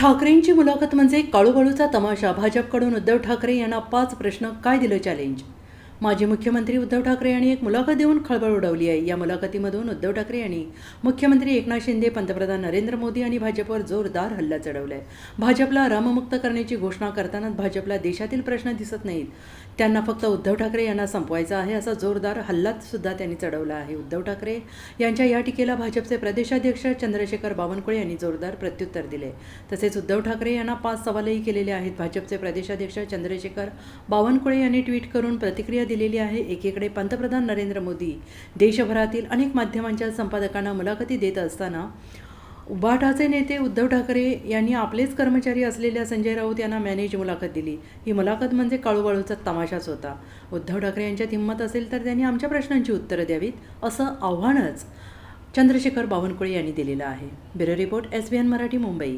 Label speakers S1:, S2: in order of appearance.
S1: ठाकरेंची मुलाखत म्हणजे काळूबाळूचा तमाशा. भाजपकडून उद्धव ठाकरे यांना पाच प्रश्न काय दिलं चॅलेंज माजी मुख्यमंत्री उद्धव ठाकरे यांनी एक मुलाखत देऊन खळबळ उडवली आहे. या मुलाखतीमधून उद्धव ठाकरे यांनी मुख्यमंत्री एकनाथ शिंदे पंतप्रधान नरेंद्र मोदी आणि भाजपवर जोरदार हल्ला चढवलाय. भाजपला राममुक्त करण्याची घोषणा करतानाच भाजपला देशातील प्रश्न दिसत नाहीत. त्यांना फक्त उद्धव ठाकरे यांना संपवायचा आहे असा जोरदार हल्लाच सुद्धा त्यांनी चढवला आहे. उद्धव ठाकरे यांच्या या टीकेला भाजपचे प्रदेशाध्यक्ष चंद्रशेखर बावनकुळे यांनी जोरदार प्रत्युत्तर दिले तसेच उद्धव ठाकरे यांना पाच सवालही केलेले आहेत. भाजपचे प्रदेशाध्यक्ष चंद्रशेखर बावनकुळे यांनी ट्विट करून प्रतिक्रिया दिलेली आहे. एकीकडे पंतप्रधान नरेंद्र मोदी देशभरातील अनेक माध्यमांच्या संपादकांना मुलाखती देत असताना उभाटाचे नेते उद्धव ठाकरे यांनी आपलेच कर्मचारी असलेल्या संजय राऊत यांना मॅनेज मुलाखत दिली. ही मुलाखत म्हणजे काळूबाळूचा तमाशाच होता. उद्धव ठाकरे यांच्यात हिंमत असेल तर त्यांनी आमच्या प्रश्नांची उत्तरं द्यावीत असं आव्हानच चंद्रशेखर बावनकुळे यांनी दिलेलं आहे. Bureau report S B N Marathi Mumbai.